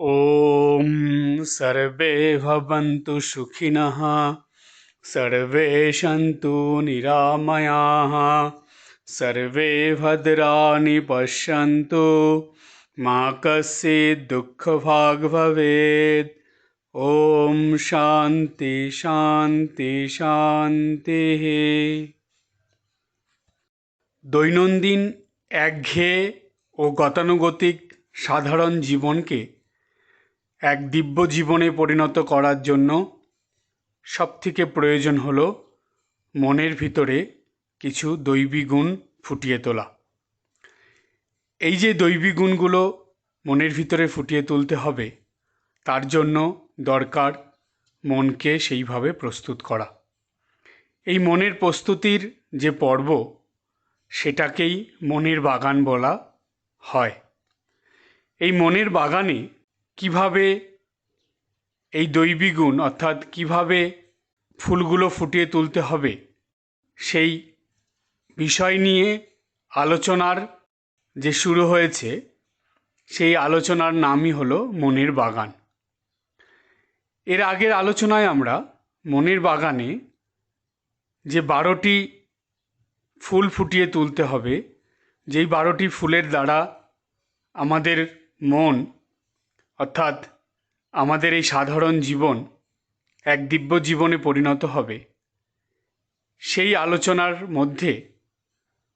ॐ सर्वे भवन्तु सुखिनः सर्वे सन्तु निरामयाः सर्वे भद्राणि पश्यन्तु मा कश्चित् दुःखभाग् भवेत् ॐ শান্তি শান্তি শান্তিः দৈনন্দিন একঘেয়ে ও গতানুগতিক সাধারণ জীবনকে এক দিব্য জীবনে পরিণত করার জন্য সবথেকে প্রয়োজন হলো মনের ভিতরে কিছু দৈবী গুণ ফুটিয়ে তোলা। এই যে দৈবী গুণগুলো মনের ভিতরে ফুটিয়ে তুলতে হবে, তার জন্য দরকার মনকে সেইভাবে প্রস্তুত করা। এই মনের প্রস্তুতির যে পর্ব, সেটাকেই মনের বাগান বলা হয়। এই মনের বাগানে কীভাবে এই দৈবী গুণ, অর্থাৎ কীভাবে ফুলগুলো ফুটিয়ে তুলতে হবে, সেই বিষয় নিয়ে আলোচনার যে শুরু হয়েছে, সেই আলোচনার নামই হলো মনের বাগান। এর আগের আলোচনায় আমরা মনের বাগানে যে বারোটি ফুল ফুটিয়ে তুলতে হবে, যেই বারোটি ফুলের দ্বারা আমাদের মন অর্থাৎ আমাদের এই সাধারণ জীবন এক দিব্য জীবনে পরিণত হবে। সেই আলোচনার মধ্যে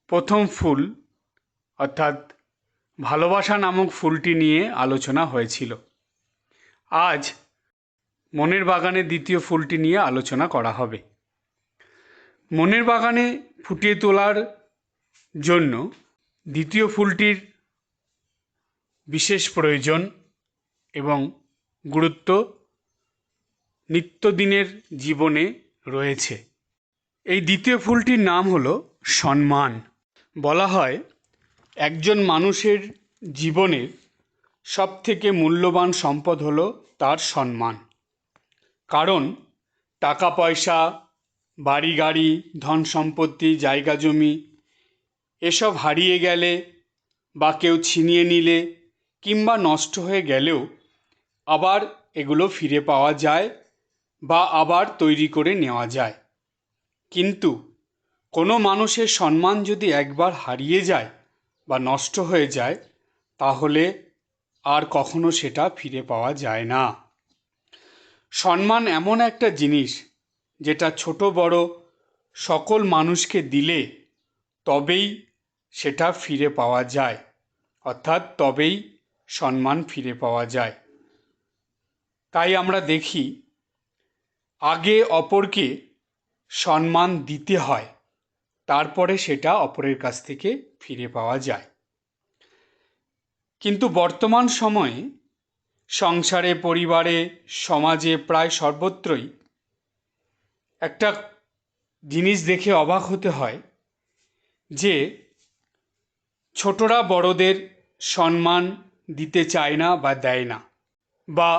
প্রথম ফুল, অর্থাৎ ভালোবাসা নামক ফুলটি নিয়ে আলোচনা হয়েছিল। আজ মনের বাগানে দ্বিতীয় ফুলটি নিয়ে আলোচনা করা হবে। মনের বাগানে ফুটিয়ে তোলার জন্য দ্বিতীয় ফুলটির বিশেষ প্রয়োজন এবং গুরুত্ব নিত্যদিনের জীবনে রয়েছে। এই দ্বিতীয় ফুলটির নাম হলো সম্মান বলা হয়, একজন মানুষের জীবনের সবথেকে মূল্যবান সম্পদ হলো তার সম্মান কারণ টাকা পয়সা বাড়ি গাড়ি ধন সম্পত্তি জায়গা জমি এসব হারিয়ে গেলে বা কেউ ছিনিয়ে নিলে কিংবা নষ্ট হয়ে গেলেও আবার এগুলো ফিরে পাওয়া যায় বা আবার তৈরি করে নেওয়া যায়। কিন্তু কোনো মানুষের সম্মান যদি একবার হারিয়ে যায় বা নষ্ট হয়ে যায়, তাহলে আর কখনো সেটা ফিরে পাওয়া যায় না। সম্মান এমন একটা জিনিস যেটা ছোট বড় সকল মানুষকে দিলে তবেই সেটা ফিরে পাওয়া যায়, অর্থাৎ তবেই সম্মান ফিরে পাওয়া যায়। তাই আমরা দেখি আগে অপরকে সম্মান দিতে হয়, তারপরে সেটা অপরের কাছ থেকে ফিরে পাওয়া যায়। কিন্তু বর্তমান সময়ে সংসারে, পরিবারে, সমাজে প্রায় সর্বত্রই একটা জিনিস দেখে অবাক হতে হয় যে ছোটরা বড়দের সম্মান দিতে চায় না বা দেয় না বা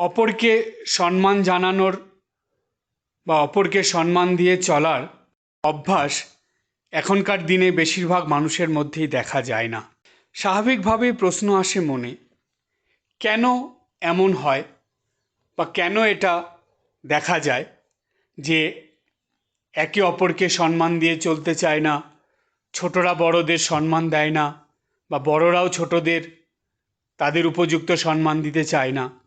অপরকে সম্মান জানানোর বা অপরকে সম্মান দিয়ে চলার অভ্যাস এখনকার দিনে বেশিরভাগ মানুষের মধ্যেই দেখা যায় না। স্বাভাবিকভাবেই প্রশ্ন আসে মনে, কেন এমন হয় বা কেন এটা দেখা যায় যে একে অপরকে সম্মান দিয়ে চলতে চায় না, ছোটরা বড়দের সম্মান দেয় না বা বড়রাও ছোটদের, তাদের উপযুক্ত সম্মান দিতে চায় না।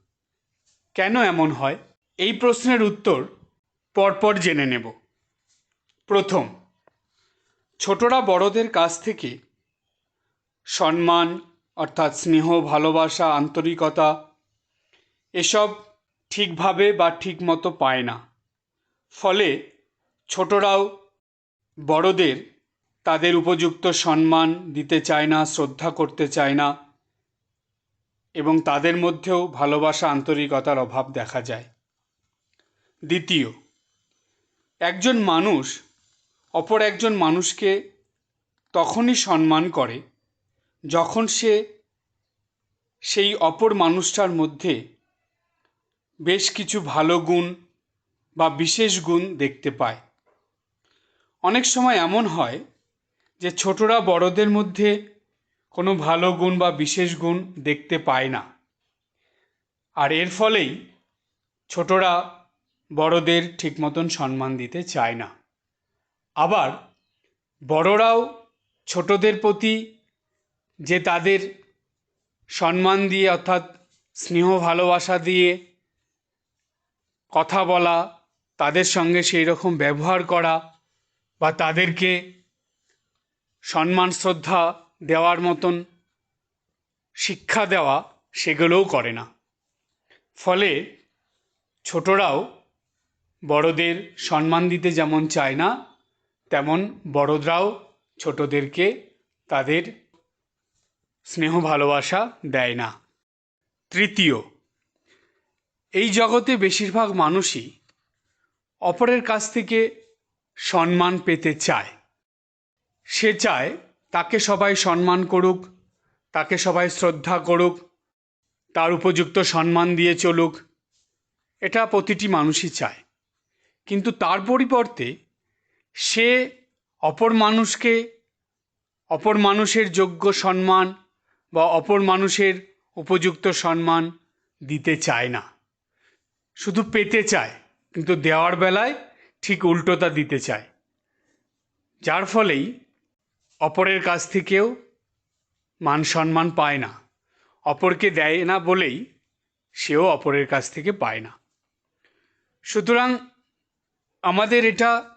কেন এমন হয়? এই প্রশ্নের উত্তর পরপর জেনে নেব। প্রথম, ছোটরা বড়দের কাছ থেকে সম্মান, অর্থাৎ স্নেহ, ভালোবাসা, আন্তরিকতা, এসব ঠিকভাবে বা ঠিক মতো পায় না। ফলে ছোটরাও বড়দের তাদের উপযুক্ত সম্মান দিতে চায় না, শ্রদ্ধা করতে চায় না এবং তাদের মধ্যেও ভালোবাসা আন্তরিকতার অভাব দেখা যায়। দ্বিতীয়, একজন মানুষ অপর একজন মানুষকে তখনই সম্মান করে যখন সে সেই অপর মানুষটার মধ্যে বেশ কিছু ভালো গুণ বা বিশেষ গুণ দেখতে পায়। অনেক সময় এমন হয় যে ছোটরা বড়দের মধ্যে কোনো ভালো গুণ বা বিশেষ গুণ দেখতে পায় না। আর এর ফলেই ছোটরা বড়দের ঠিক মতন সম্মান দিতে চায় না। আবার বড়রাও ছোটদের প্রতি যে তাদের সম্মান দিয়ে অর্থাৎ স্নেহ ভালোবাসা দিয়ে কথা বলা, তাদের সঙ্গে সেই রকম ব্যবহার করা বা তাদেরকে সম্মান, শ্রদ্ধা দেওয়ার মতন শিক্ষা দেওয়া সেগুলোও করে না। ফলে ছোটরাও বড়দের সম্মান দিতে যেমন চায় না, তেমন বড়রাও ছোটদেরকে তাদের স্নেহ ভালোবাসা দেয় না। তৃতীয়, এই জগতে বেশিরভাগ মানুষই অপরের কাছ থেকে সম্মান পেতে চায়। সে চায় তাকে সবাই সম্মান করুক, তাকে সবাই শ্রদ্ধা করুক, তার উপযুক্ত সম্মান দিয়ে চলুক, এটা প্রতিটি মানুষই চায়। কিন্তু তার পরিবর্তে সে অপর মানুষকে, অপর মানুষের যোগ্য সম্মান বা অপর মানুষের উপযুক্ত সম্মান দিতে চায় না। শুধু পেতে চায়, কিন্তু দেওয়ার বেলায় ঠিক উল্টোটা দিতে চায়। যার ফলেই অপরের কাছ থেকেও মান সম্মান পায় না। অপরকে দেয় না বলেই সেও অপরের কাছ থেকে পায় না। সুতরাং আমাদের এটা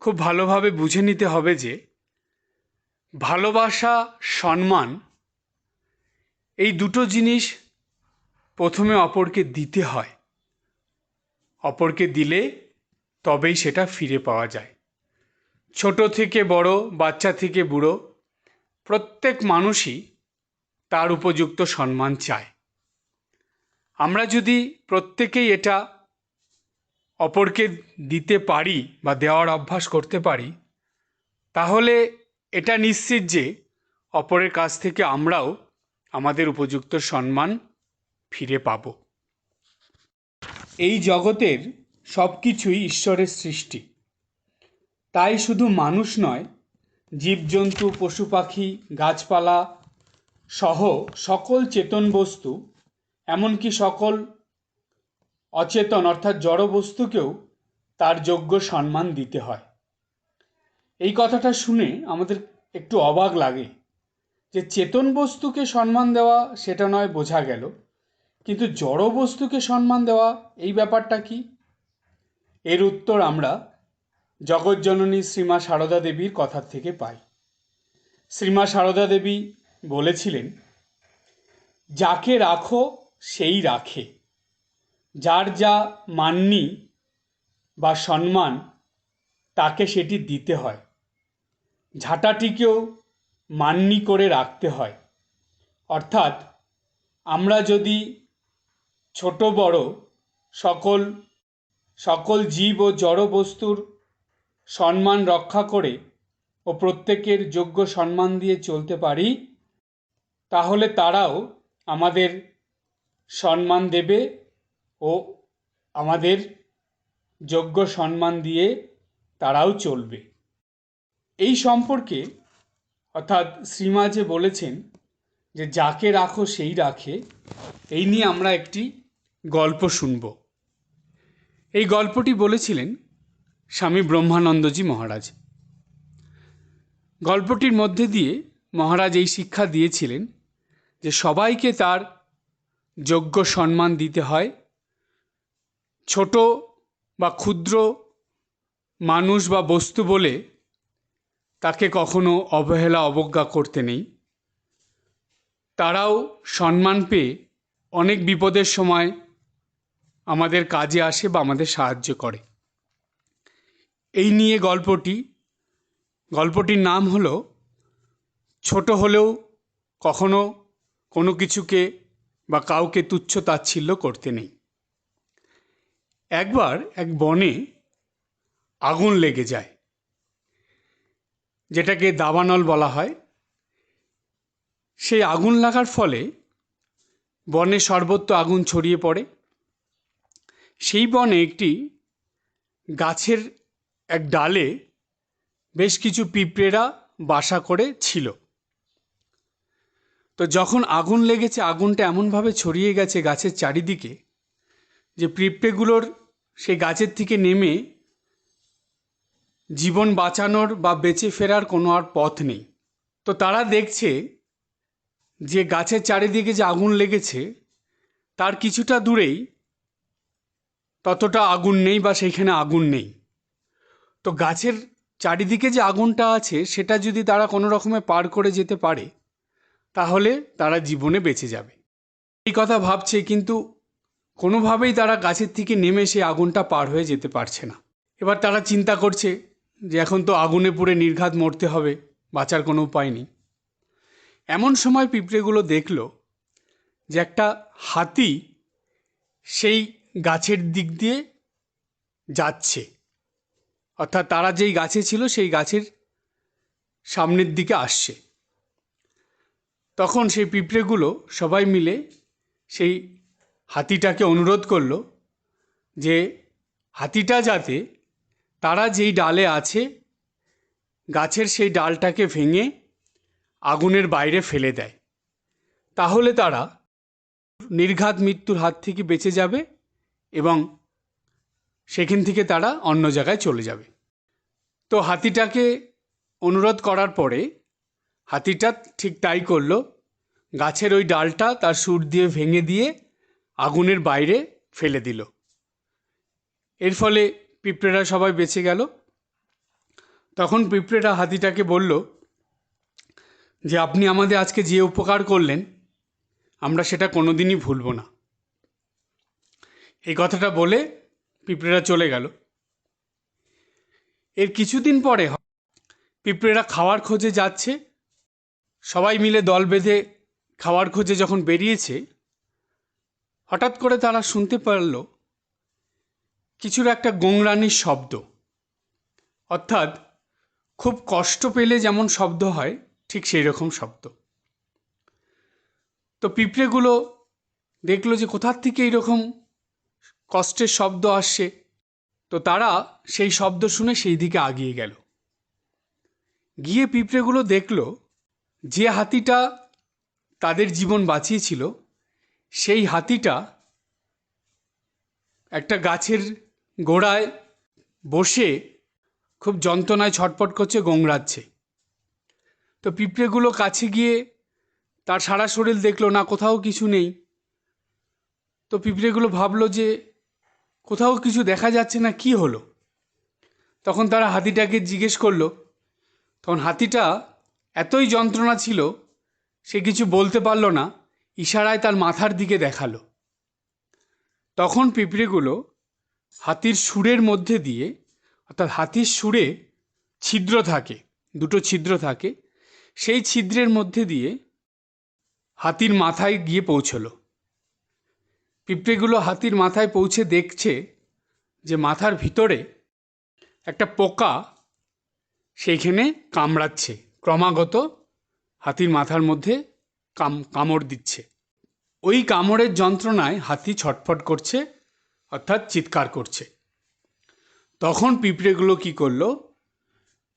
খুব ভালোভাবে বুঝে নিতে হবে যে ভালোবাসা, সম্মান এই দুটো জিনিস প্রথমে অপরকে দিতে হয়। অপরকে দিলে তবেই সেটা ফিরে পাওয়া যায়। ছোট থেকে বড়, বাচ্চা থেকে বুড়ো, প্রত্যেক মানুষই তার উপযুক্ত সম্মান চায়। আমরা যদি প্রত্যেকেই এটা অপরকে দিতে পারি বা দেওয়ার অভ্যাস করতে পারি, তাহলে এটা নিশ্চিত যে অপরের কাছ থেকে আমরাও আমাদের উপযুক্ত সম্মান ফিরে পাব। এই জগতের সব কিছুই ঈশ্বরের সৃষ্টি। তাই শুধু মানুষ নয়, জীবজন্তু, পশু পাখি, গাছপালা সহ সকল চেতন বস্তু, এমনকি সকল অচেতন অর্থাৎ জড় বস্তুকেও তার যোগ্য সম্মান দিতে হয়। এই কথাটা শুনে আমাদের একটু অবাক লাগে যে চেতন বস্তুকে সম্মান দেওয়া সেটা নয় বোঝা গেল, কিন্তু জড় বস্তুকে সম্মান দেওয়া এই ব্যাপারটা কি? এর উত্তর আমরা জগৎজননী শ্রীমা সারদা দেবীর কথার থেকে পাই। শ্রীমা সারদা দেবী বলেছিলেন, যাকে রাখো, সেই রাখে। যার যা মাননি বা সম্মান, তাকে সেটি দিতে হয়। ঝাঁটাটিকেও মান্যি করে রাখতে হয়। অর্থাৎ, আমরা যদি ছোট বড় সকল সকল জীব ও জড় বস্তুর সম্মান রক্ষা করে ও প্রত্যেকের যোগ্য সম্মান দিয়ে চলতে পারি, তাহলে তারাও আমাদের সম্মান দেবে ও আমাদের যোগ্য সম্মান দিয়ে তারাও চলবে। এই সম্পর্কে অর্থাৎ শ্রীমা যে বলেছেন যে, যাকে রাখো সেই রাখে এই নিয়ে আমরা একটি গল্প শুনব। এই গল্পটি বলেছিলেন স্বামী ব্রহ্মানন্দজি মহারাজ। গল্পটির মধ্যে দিয়ে মহারাজ এই শিক্ষা দিয়েছিলেন যে সবাইকে তার যোগ্য সম্মান দিতে হয়। ছোট বা ক্ষুদ্র মানুষ বা বস্তু বলে তাকে কখনো অবহেলা, অবজ্ঞা করতে নেই। তারাও সম্মান পেয়ে অনেক বিপদের সময় আমাদের কাজে আসে বা আমাদের সাহায্য করে। এই নিয়ে গল্পটি, গল্পটির নাম হলো, ছোট হলেও কখনো কোনো কিছুকে বা কাউকে তুচ্ছ তাচ্ছিল্য করতে নেই। একবার এক বনে আগুন লেগে যায়, যেটাকে দাবানল বলা হয়। সেই আগুন লাগার ফলে বনে সর্বত্র আগুন ছড়িয়ে পড়ে। সেই বনে একটি গাছের এক ডালে বেশ কিছু পিঁপড়েরা বাসা করে ছিল। তো যখন আগুন লেগেছে, আগুনটা এমনভাবে ছড়িয়ে গেছে গাছের চারিদিকে যে পিঁপড়েগুলোর সেই গাছের থেকে নেমে জীবন বাঁচানোর বা বেঁচে ফেরার কোনো আর পথ নেই। তো তারা দেখছে যে গাছের চারিদিকে যে আগুন লেগেছে, তার কিছুটা দূরেই ততটা আগুন নেই বা সেইখানে আগুন নেই। তো গাছের চারিদিকে যে আগুনটা আছে, সেটা যদি তারা কোনো রকমে পার করে যেতে পারে, তাহলে তারা জীবনে বেঁচে যাবে। এই কথা ভাবছে, কিন্তু কোনোভাবেই তারা গাছের থেকে নেমে সেই আগুনটা পার হয়ে যেতে পারছে না। এবার তারা চিন্তা করছে যে এখন তো আগুনে পুড়ে নির্ঘাত মরতে হবে, বাঁচার কোনো উপায় নেই। এমন সময় পিঁপড়েগুলো দেখল যে একটা হাতি সেই গাছের দিক দিয়ে যাচ্ছে। অর্থাৎ তারা যেই গাছে ছিল, সেই গাছের সামনের দিকে আসছে। তখন সেই পিঁপড়েগুলো সবাই মিলে সেই হাতিটাকে অনুরোধ করল যে, হাতিটা যাতে তারা যেই ডালে আছে, গাছের সেই ডালটাকে ভেঙে আগুনের বাইরে ফেলে দেয়। তাহলে তারা নির্ঘাত মৃত্যুর হাত থেকে বেঁচে যাবে এবং সেখান থেকে তারা অন্য জায়গায় চলে যাবে। তো হাতিটাকে অনুরোধ করার পরে হাতিটা ঠিক তাই করল। গাছের ওই ডালটা তার সুর দিয়ে ভেঙে দিয়ে আগুনের বাইরে ফেলে দিল। এর ফলে পিঁপড়েরা সবাই বেঁচে গেল। তখন পিঁপড়েরা হাতিটাকে বলল যে, আপনি আমাদের আজকে যে উপকার করলেন, আমরা সেটা কোনোদিনই ভুলব না। এই কথাটা বলে পিঁপড়েরা চলে গেল। এর কিছুদিন পরে পিঁপড়েরা খাওয়ার খোঁজে যাচ্ছে। সবাই মিলে দল বেঁধে খাওয়ার খোঁজে যখন বেরিয়েছে, হঠাৎ করে তারা শুনতে পারল কিছুর একটা গোংরানির শব্দ। অর্থাৎ খুব কষ্ট পেলে যেমন শব্দ হয়, ঠিক সেই রকম শব্দ। তো পিঁপড়েগুলো দেখল যে কোথার থেকে এইরকম কষ্টের শব্দ আসছে তো তারা সেই শব্দ শুনে সেই দিকে আগিয়ে গেল। গিয়ে পিঁপড়েগুলো দেখল, যে হাতিটা তাদের জীবন বাঁচিয়েছিল, সেই হাতিটা একটা গাছের গোড়ায় বসে খুব যন্ত্রণায় ছটপট করছে, গোংরাচ্ছে। তো পিঁপড়েগুলো কাছে গিয়ে তার সারা শরীর দেখল, না কোথাও কিছু নেই। তো পিঁপড়েগুলো ভাবলো যে কোথাও কিছু দেখা যাচ্ছে না, কি হলো? তখন তারা হাতিটাকে জিজ্ঞেস করল। তখন হাতিটা এতই যন্ত্রণা ছিল, সে কিছু বলতে পারল না, ইশারায় তার মাথার দিকে দেখাল। তখন পিঁপড়েগুলো হাতির সুরের মধ্যে দিয়ে, অর্থাৎ হাতির সুরে ছিদ্র থাকে, দুটো ছিদ্র থাকে, সেই ছিদ্রের মধ্যে দিয়ে হাতির মাথায় গিয়ে পৌঁছলো। পিঁপড়েগুলো হাতির মাথায় পৌঁছে দেখছে যে মাথার ভিতরে একটা পোকা সেইখানে কামড়াচ্ছে। ক্রমাগত হাতির মাথার মধ্যে কাম, কামড় দিচ্ছে। ওই কামড়ের যন্ত্রণায় হাতি ছটফট করছে, অর্থাৎ চিৎকার করছে। তখন পিঁপড়েগুলো কি করল?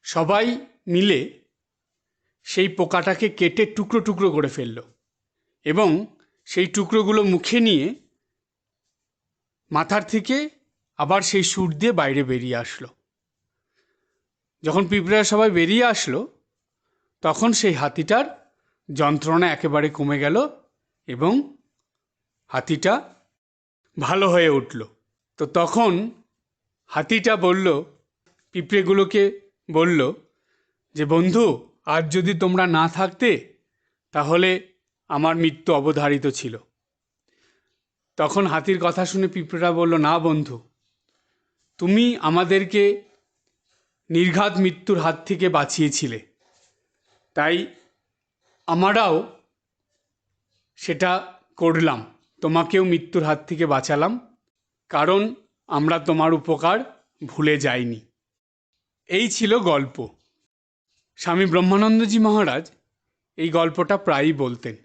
সবাই মিলে সেই পোকাটাকে কেটে টুকরো টুকরো করে ফেলল এবং সেই টুকরোগুলো মুখে নিয়ে মাথার থেকে আবার সেই সুর দিয়ে বাইরে বেরিয়ে আসলো। যখন পিঁপড়েরা সবাই বেরিয়ে আসলো, তখন সেই হাতিটার যন্ত্রণা একেবারে কমে গেল এবং হাতিটা ভালো হয়ে উঠল। তো তখন হাতিটা বলল, পিঁপড়েগুলোকে বলল যে, বন্ধু, আজ যদি তোমরা না থাকতে, তাহলে আমার মৃত্যু অবধারিত ছিল। তখন হাতির কথা শুনে পিঁপড়েরা বলল, না বন্ধু, তুমি আমাদেরকে নির্ঘাত মৃত্যুর হাত থেকে বাঁচিয়েছিলে। তাই আমরাও সেটা করলাম। তোমাকেও মৃত্যুর হাত থেকে বাঁচালাম, কারণ আমরা তোমার উপকার ভুলে যাইনি। এই ছিল গল্প। স্বামী ব্রহ্মানন্দজি মহারাজ এই গল্পটা প্রায়ই বলতেন।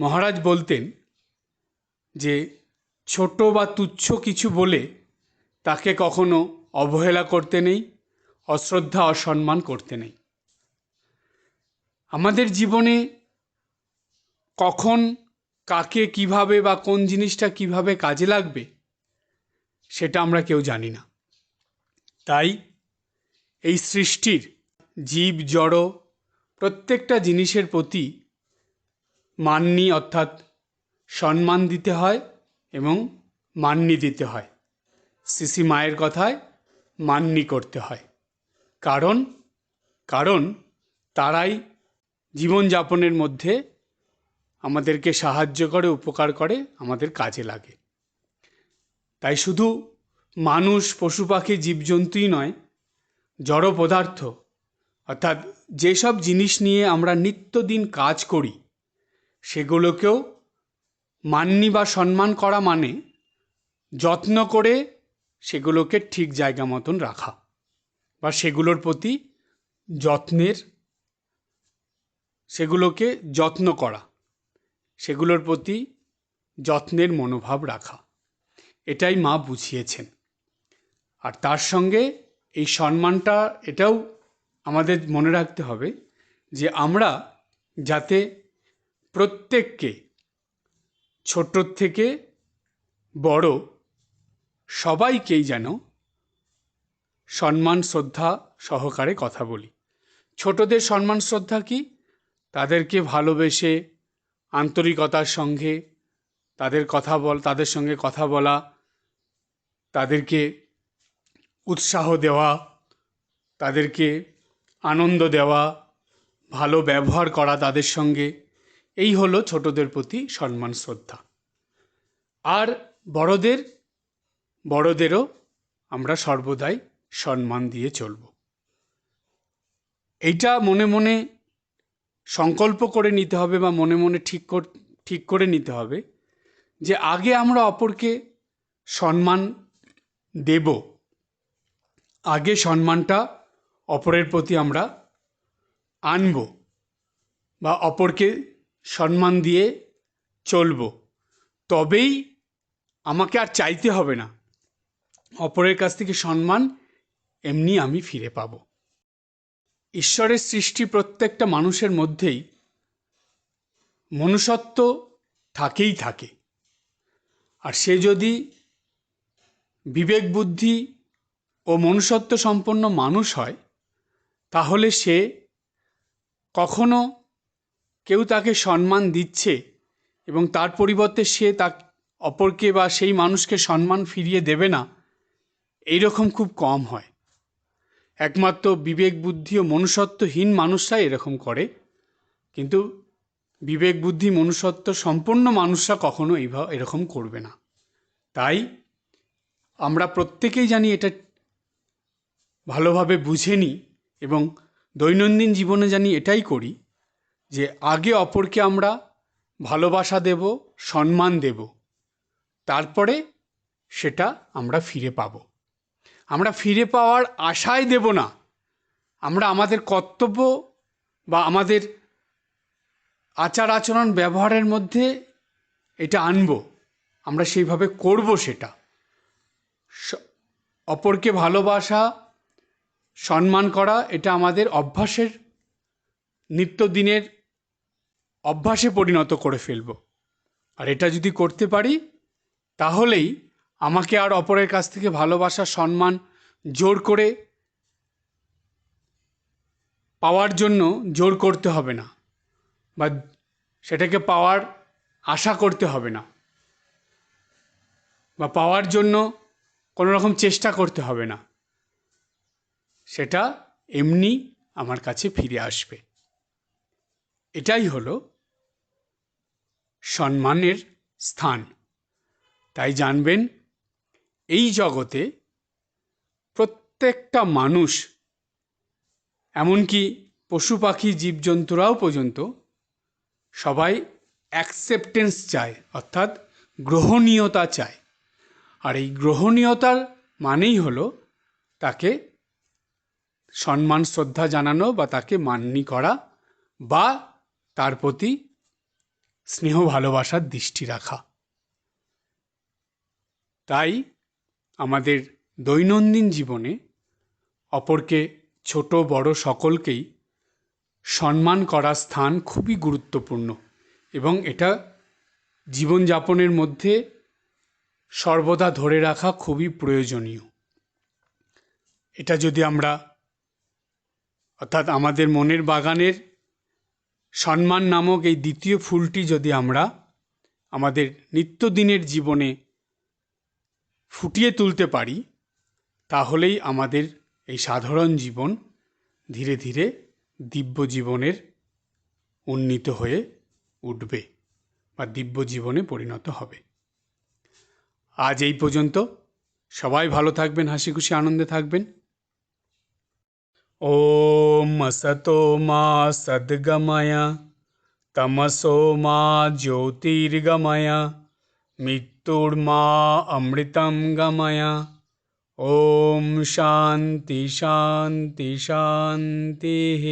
মহারাজ বলতেন যে ছোট বা তুচ্ছ কিছু বলে তাকে কখনো অবহেলা করতে নেই, অশ্রদ্ধা অসম্মান করতে নেই। আমাদের জীবনে কখন, কাকে কীভাবে বা কোন জিনিসটা কীভাবে কাজে লাগবে, সেটা আমরা কেউ জানি না। তাই এই সৃষ্টির জীব, জড় প্রত্যেকটা জিনিসের প্রতি মান্যি অর্থাৎ সম্মান দিতে হয় এবং মান্যি দিতে হয়। সিসি মায়ের কথায় মান্যি করতে হয়। কারণ কারণ তারাই জীবনযাপনের মধ্যে আমাদেরকে সাহায্য করে, উপকার করে, আমাদের কাজে লাগে। তাই শুধু মানুষ, পশু পাখি, জীবজন্তুই নয়, জড় পদার্থ, অর্থাৎ যেসব জিনিস নিয়ে আমরা নিত্যদিন কাজ করি, সেগুলোকেও মান্যি বা সম্মান করা মানে যত্ন করে সেগুলোকে ঠিক জায়গা মতন রাখা বা সেগুলোর প্রতি যত্নের সেগুলোকে যত্ন করা, সেগুলোর প্রতি যত্নের মনোভাব রাখা। এটাই মা বুঝিয়েছেন। আর তার সঙ্গে এই সম্মানটা, এটাও আমাদের মনে রাখতে হবে যে আমরা যাতে প্রত্যেককে ছোট থেকে বড় সবাইকেই যেন সম্মান, শ্রদ্ধা সহকারে কথা বলি। ছোটদের সম্মান, শ্রদ্ধা কি? তাদেরকে ভালোবেসে, আন্তরিকতার সঙ্গে তাদের কথা বল, তাদের সঙ্গে কথা বলা, তাদেরকে উৎসাহ দেওয়া, তাদেরকে আনন্দ দেওয়া, ভালো ব্যবহার করা তাদের সঙ্গে এই হলো ছোটদের প্রতি সম্মান, শ্রদ্ধা। আর বড়দের, বড়দেরও আমরা সর্বদাই সম্মান দিয়ে চলব। এইটা মনে মনে সংকল্প করে নিতে হবে বা মনে মনে ঠিক কর, ঠিক করে নিতে হবে যে আগে আমরা অপরকে সম্মান দেব। আগে সম্মানটা অপরের প্রতি আমরা আনব বা অপরকে সম্মান দিয়ে চলব। তবেই আমাকে আর চাইতে হবে না। অপরের কাছ থেকে সম্মান এমনি আমি ফিরে পাব। ঈশ্বরের সৃষ্টি প্রত্যেকটা মানুষের মধ্যেই মনুষ্যত্ব থাকেই থাকে। আর সে যদি বিবেক, বুদ্ধি ও মনুষ্যত্ব সম্পন্ন মানুষ হয়, তাহলে সে কখনো কেউ তাকে সম্মান দিচ্ছে এবং তার পরিবর্তে সে তা অপরকে বা সেই মানুষকে সম্মান ফিরিয়ে দেবে না এই রকম খুব কম হয়। একমাত্র বিবেক বুদ্ধি ও মনুষ্যত্বহীন মানুষরাই এরকম করে, কিন্তু বিবেক বুদ্ধি মনুষ্যত্ব সম্পন্ন মানুষরা কখনো এইভাবে এরকম করবে না। তাই আমরা প্রত্যেকেই জানি এটা ভালোভাবে বুঝে নিই এবং দৈনন্দিন জীবনে জানি এটাই করি যে আগে অপরকে আমরা ভালোবাসা দেব, সম্মান দেব, তারপরে সেটা আমরা ফিরে পাব। আমরা ফিরে পাওয়ার আশায় দেব না। আমরা আমাদের কর্তব্য বা আমাদের আচার আচরণ ব্যবহারের মধ্যে এটা আনব। আমরা সেইভাবে করব সেটা। অপরকে ভালোবাসা, সম্মান করা এটা আমাদের অভ্যাসের নিত্যদিনের অভ্যাসে পরিণত করে ফেলব। আর এটা যদি করতে পারি, তাহলেই আমাকে আর অপরের কাছ থেকে ভালোবাসা, সম্মান জোর করে পাওয়ার জন্য জোর করতে হবে না বা সেটাকে পাওয়ার আশা করতে হবে না বা পাওয়ার জন্য কোনো রকম চেষ্টা করতে হবে না। সেটা এমনি আমার কাছে ফিরে আসবে। এটাই হলো সম্মানের স্থান। তাই জানবেন, এই জগতে প্রত্যেকটা মানুষ, এমনকি পশু পাখি, জীবজন্তুরাও পর্যন্ত সবাই অ্যাকসেপ্টেন্স চায়, অর্থাৎ গ্রহণীয়তা চায়। আর এই গ্রহণীয়তার মানেই হলো তাকে সম্মান, শ্রদ্ধা জানানো বা তাকে মাননি করা বা তার প্রতি স্নেহ ভালোবাসার দৃষ্টি রাখা। তাই আমাদের দৈনন্দিন জীবনে অপরকে, ছোট, বড় সকলকেই সম্মান করার স্থান খুবই গুরুত্বপূর্ণ এবং এটা জীবনযাপনের মধ্যে সর্বদা ধরে রাখা খুবই প্রয়োজনীয়। এটা যদি আমরা, অর্থাৎ আমাদের মনের বাগানের সম্মান নামক এই দ্বিতীয় ফুলটি যদি আমরা আমাদের নিত্যদিনের জীবনে ফুটিয়ে তুলতে পারি, তাহলেই আমাদের এই সাধারণ জীবন ধীরে ধীরে দিব্য জীবনের উন্নীত হয়ে উঠবে বা দিব্য জীবনে পরিণত হবে। আজ এই পর্যন্ত সবাই ভালো থাকবেন হাসি খুশি আনন্দে থাকবেন। ॐ असतो मा सद्गमय तमसो मा ज्योतिर्गमय मित्तुर्मा अमृतं गमय। ॐ शान्ति शान्ति शान्तिः।